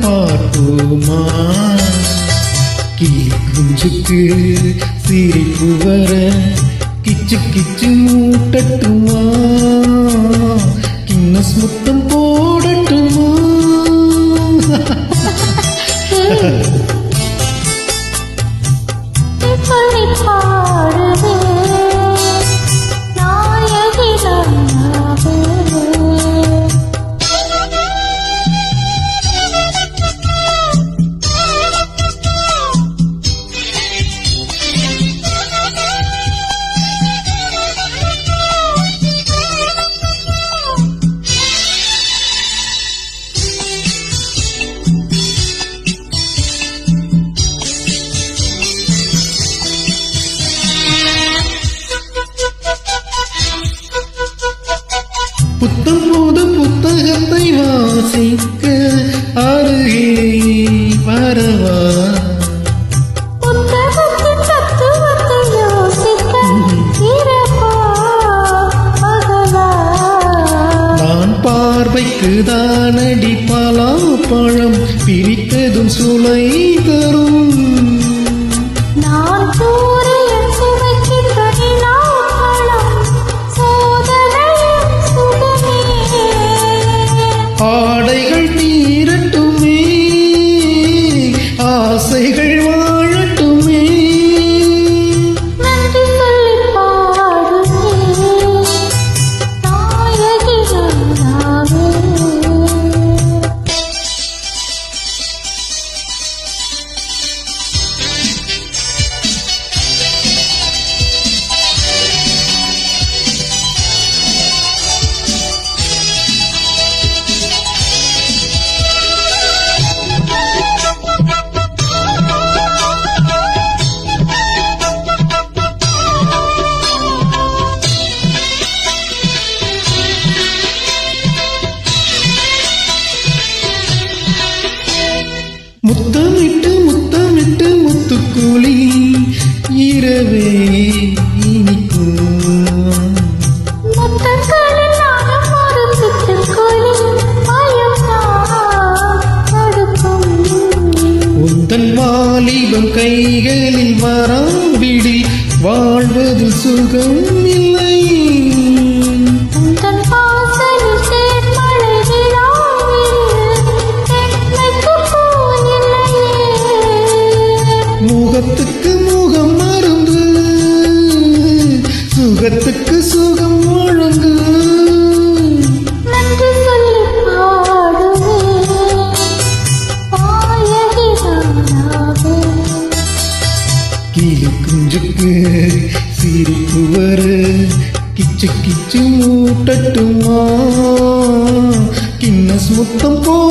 பார்ப்போமா கிளி குஞ்சுக்கு சிரிப்பு வர கிச்சு கிச்சு மூட்டட்டுமா? கின்னஸ் முத்தம் போடட்டுமா? இப்படி வாசிக்க அருகே வரவா நான் பார்வைக்கு தானடி பலாப்பழம் பிரித்ததும் சுளை தரும். முத்தமிட்டு முத்தமிட்டு முத்துக்குழி இரவே இனிக்கும். உந்தன் வாலிபம் கைகளில் வராவிடி வாழ்வது சுகம் இல்லை கிளி குஞ்சுக்கு சிரிப்பு வர. கிச்சு கிச்சு மூட்டட்டுமா? கிண்ணஸ் முத்தம் போ